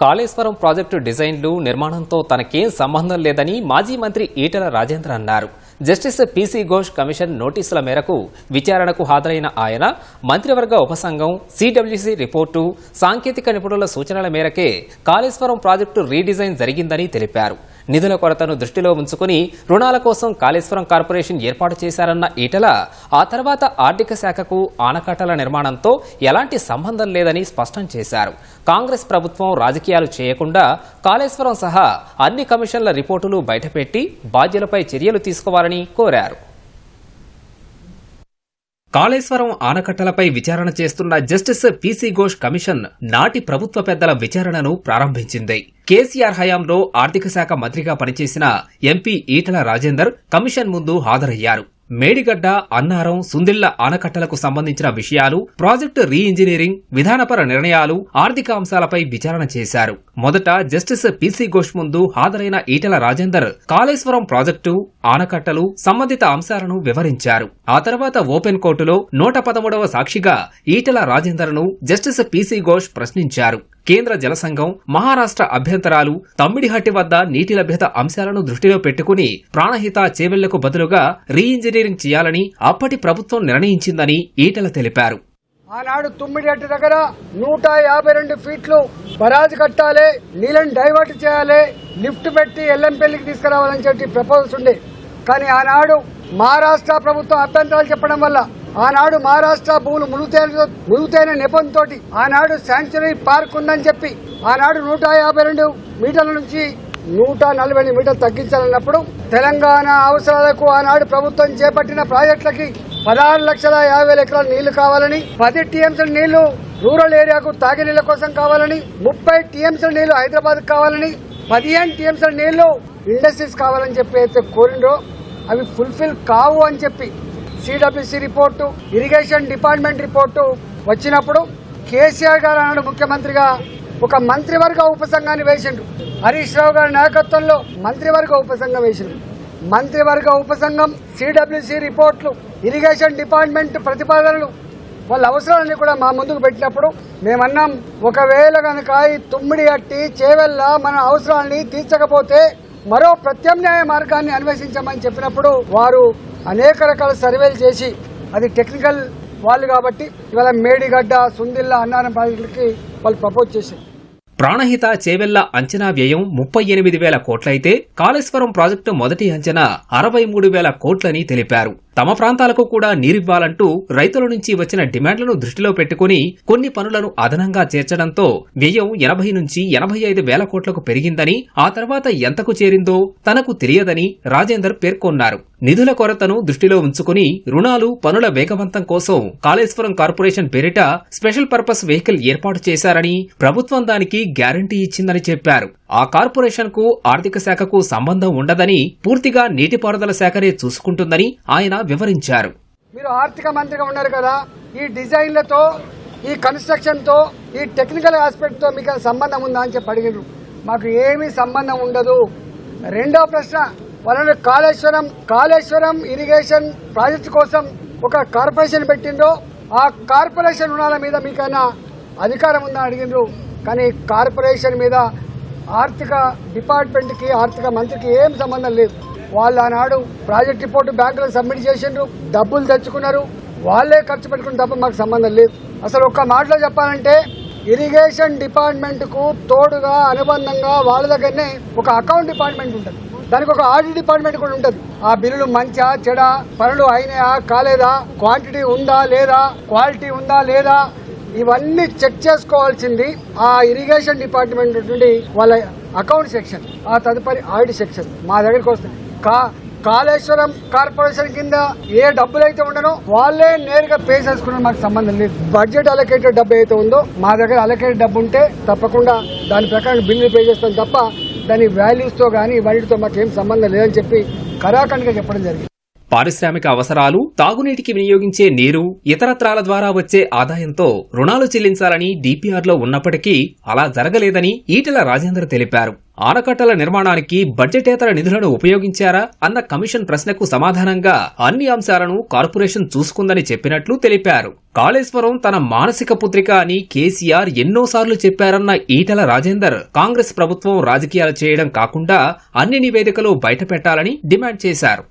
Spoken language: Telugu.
కాళేశ్వరం ప్రాజెక్టు డిజైన్లు నిర్మాణంతో తనకేం సంబంధం లేదని మాజీ మంత్రి ఈటల రాజేంద్ర అన్నారు. జస్టిస్ పీసీ ఘోష్ కమిషన్ నోటీసుల మేరకు విచారణకు హాజరైన ఆయన మంత్రివర్గ ఉపసంఘం సిడబ్ల్యూసీ రిపోర్టు సాంకేతిక నిపుణుల సూచనల మేరకే కాళేశ్వరం ప్రాజెక్టు రీడిజైన్ జరిగిందని తెలిపారు. నిధుల కొరతను దృష్టిలో ఉంచుకుని రుణాల కోసం కాళేశ్వరం కార్పొరేషన్ ఏర్పాటు చేశారన్న ఈటల ఆ తర్వాత ఆర్థిక శాఖకు ఆనకట్టల నిర్మాణంతో ఎలాంటి సంబంధం లేదని స్పష్టం చేశారు. కాంగ్రెస్ ప్రభుత్వం రాజకీయాలు చేయకుండా కాళేశ్వరం సహా అన్ని కమిషన్ల రిపోర్టులు బయటపెట్టి బాధ్యులపై చర్యలు తీసుకోవాలని కోరారు. కాళేశ్వరం ఆనకట్టలపై విచారణ చేస్తున్న జస్టిస్ పీసీ ఘోష్ కమిషన్ నాటి ప్రభుత్వ పెద్దల విచారణను ప్రారంభించింది. కేసీఆర్ హయాంలో ఆర్థిక శాఖ మంత్రిగా పనిచేసిన ఎంపీ ఈటల రాజేందర్ కమిషన్ ముందు హాజరయ్యారు. మేడిగడ్డ అన్నారం సుందిళ్ళ ఆనకట్టలకు సంబంధించిన విషయాలు ప్రాజెక్టు రీ ఇంజనీరింగ్ విధానపర నిర్ణయాలు ఆర్థిక అంశాలపై విచారణ చేశారు. మొదట జస్టిస్ పీసీ ఘోష్ ముందు హాజరైన ఈటల రాజేందర్ కాళేశ్వరం ప్రాజెక్టు ఆనకట్టలు సంబంధిత అంశాలను వివరించారు. ఆ తర్వాత ఓపెన్ కోర్టులో నూట పదమూడవ సాక్షిగా ఈటల రాజేందర్ను జస్టిస్ పీసీ ఘోష్ ప్రశ్నించారు. కేంద్ర జలసంఘం మహారాష్ట్ర అభ్యంతరాలు తమ్మిడిహట్టి వద్ద నీటి లభ్యత అంశాలను దృష్టిలో పెట్టుకుని ప్రాణహిత చేవెళ్ళకు బదులుగా రీ ఇంజనీరింగ్ చేయాలని అప్పటి ప్రభుత్వం నిర్ణయించిందని ఈటల తెలిపారు. ఆనాడు తుమ్మిడిహట్టి దగ్గర నూట యాభై రెండు ఫీట్లు బరాజ్ కట్టాలి నీళ్ళని డైవర్ట్ చేయాలి లిఫ్ట్ పెట్టి ఎల్లంపల్లికి తీసుకురావాలని చెప్పి ప్రపోజల్స్ ఉండే. కానీ ఆనాడు మహారాష్ట్ర ప్రభుత్వం అభ్యంతరాలు చెప్పడం వల్ల ఆనాడు మహారాష్ట్ర భూములు మునుగుతైన మునుగుతైన నెపంతో ఆనాడు శాంక్చురీ పార్క్ ఉందని చెప్పి ఆనాడు నూట యాభై రెండు మీటర్ల నుంచి నూట నలభై ఎనిమిది మీటర్లు తగ్గించాలన్నప్పుడు తెలంగాణ అవసరాలకు ఆనాడు ప్రభుత్వం చేపట్టిన ప్రాజెక్టులకి పదహారు లక్షల యాభై వేల ఎకరాల నీళ్ళు కావాలని పది టీఎంసీల నీళ్ళు రూరల్ ఏరియాకు తాగినీళ్ళ కోసం కావాలని ముప్పై టీఎంసీల నీళ్ళు హైదరాబాద్ కావాలని పదిహేను టీఎంసీల నీళ్ళు ఇండస్ట్రీస్ కావాలని చెప్పి అయితే కోరిండ్రో అవి ఫుల్ఫిల్ కావు అని చెప్పి CWC report irrigation department report వచ్చినప్పుడు కేసీఆర్ గారు అన్నాడు ముఖ్యమంత్రిగా ఒక మంత్రివర్గ ఉపసంఘాన్ని వేసిండ్రు హరీష్ రావు గారి నాయకత్వంలో మంత్రివర్గ ఉపసంఘం వేసిండ్రు మంత్రివర్గ ఉపసంఘం సిడబ్ల్యూసి రిపోర్ట్లు ఇరిగేషన్ డిపార్ట్మెంట్ ప్రతిపాదనలు వాళ్ళ అవసరాలన్నీ కూడా మా ముందుకు పెట్టినప్పుడు మేమన్నాం ఒకవేళ కనుక ఈ తుమ్మిడి అట్టి చేవెళ్ళ మన అవసరాన్ని తీర్చకపోతే మరో ప్రత్యామ్నాయ మార్గాన్ని అన్వేషించమని చెప్పినప్పుడు వారు అనేక రకాల సర్వేలు చేసి అది టెక్నికల్ వాళ్ళు కాబట్టి ఇవాళ మేడిగడ్డ సుందిల్లా అన్నారం ప్రాజెక్టులకి వాళ్ళు ప్రపోజ్ చేశారు. ప్రాణహిత చేవెళ్ళ అంచనా వ్యయం ముప్పై ఎనిమిది వేల కోట్లయితే కాళేశ్వరం ప్రాజెక్టు మొదటి అంచనా అరవై మూడు వేల కోట్లని తెలిపారు. తమ ప్రాంతాలకు కూడా నీరివ్వాలంటూ రైతుల నుంచి వచ్చిన డిమాండ్లను దృష్టిలో పెట్టుకుని కొన్ని పనులను అదనంగా చేర్చడంతో వ్యయం ఎనభై నుంచి ఎనభై ఐదు వేల కోట్లకు పెరిగిందని ఆ తర్వాత ఎంతకు చేరిందో తనకు తెలియదని రాజేందర్ పేర్కొన్నారు. నిధుల కొరతను దృష్టిలో ఉంచుకుని రుణాలు పనుల వేగవంతం కోసం కాళేశ్వరం కార్పొరేషన్ పేరిట స్పెషల్ పర్పస్ వెహికల్ ఏర్పాటు చేశారని ప్రభుత్వం దానికి గ్యారంటీ ఇచ్చిందని చెప్పారు. ఆ కార్పొరేషన్కు ఆర్థిక శాఖకు సంబంధం ఉండదని పూర్తిగా నీటిపారుదల శాఖనే చూసుకుంటుందని ఆయన వివరించారు. మీరు ఆర్థిక మంత్రిగా ఉన్నారు కదా ఈ డిజైన్లతో ఈ కన్స్ట్రక్షన్తో ఈ టెక్నికల్ ఆస్పెక్ట్తో మీకు సంబంధం ఉందా అని చెప్పి అడిగారు మాకు ఏమీ సంబంధం ఉండదు. రెండో ప్రశ్న వాళ్ళని కాళేశ్వరం కాళేశ్వరం ఇరిగేషన్ ప్రాజెక్ట్ కోసం ఒక కార్పొరేషన్ పెట్టిండ్రు ఆ కార్పొరేషన్ రుణాల మీద మీకైనా అధికారం ఉందా అడిగిండ్రు కానీ కార్పొరేషన్ మీద ఆర్థిక డిపార్ట్మెంట్కి ఆర్థిక మంత్రికి ఏం సంబంధం లేదు. వాళ్ళు ఆనాడు ప్రాజెక్ట్ రిపోర్టు బ్యాంకులకు సబ్మిట్ చేసిండ్రు డబ్బులు తెచ్చుకున్నారు. వాళ్ళే ఖర్చు పెట్టుకున్న తప్ప మాకు సంబంధం లేదు. అసలు ఒక్క మాటలో చెప్పాలంటే ఇరిగేషన్ డిపార్ట్మెంట్కు తోడుగా అనుబంధంగా వాళ్ళ దగ్గరనే ఒక అకౌంట్ డిపార్ట్మెంట్ ఉంటుంది. దానికి ఒక ఆడిట్ డిపార్ట్మెంట్ కూడా ఉంటుంది. ఆ బిల్లులు మంచా చెడా పనులు అయినాయా కాలేదా క్వాంటిటీ ఉందా లేదా క్వాలిటీ ఉందా లేదా ఇవన్నీ చెక్ చేసుకోవాల్సింది ఆ ఇరిగేషన్ డిపార్ట్మెంట్ నుండి వాళ్ళ అకౌంట్ సెక్షన్ ఆ తదుపరి ఆడిట్ సెక్షన్ మా దగ్గరికి వస్తుంది. కా కాళేశ్వరం కార్పొరేషన్ కింద ఏ డబ్బులు అయితే ఉండనో వాళ్ళే నేరుగా పే చేసుకున్న మాకు సంబంధం లేదు. బడ్జెట్ అలొకేటెడ్ డబ్బు అయితే ఉందో మా దగ్గర అలొకేటెడ్ డబ్బు ఉంటే తప్పకుండా దాని ప్రకారం బిల్లు పే చేస్తాం తప్ప దాని వాల్యూస్తో గానీ వాటితో మాకు ఏం సంబంధం లేదని చెప్పి కరాఖండ్గా చెప్పడం జరిగింది. పారిశ్రామిక అవసరాలు తాగునీటికి వినియోగించే నీరు ఇతరత్రాల ద్వారా వచ్చే ఆదాయంతో రుణాలు చెల్లించాలని డీపీఆర్లో ఉన్నప్పటికీ అలా జరగలేదని ఈటెల రాజేందర్ తెలిపారు. ఆనకట్టల నిర్మాణానికి బడ్జెటేతర నిధులను ఉపయోగించారా అన్న కమిషన్ ప్రశ్నకు సమాధానంగా అన్ని అంశాలను కార్పొరేషన్ చూసుకుందని చెప్పినట్లు తెలిపారు. కాళేశ్వరం తన మానసిక పుత్రిక అని కేసీఆర్ ఎన్నోసార్లు చెప్పారన్న ఈటల రాజేందర్ కాంగ్రెస్ ప్రభుత్వం రాజకీయాలు చేయడం కాకుండా అన్ని నివేదికలు బయటపెట్టాలని డిమాండ్ చేశారు.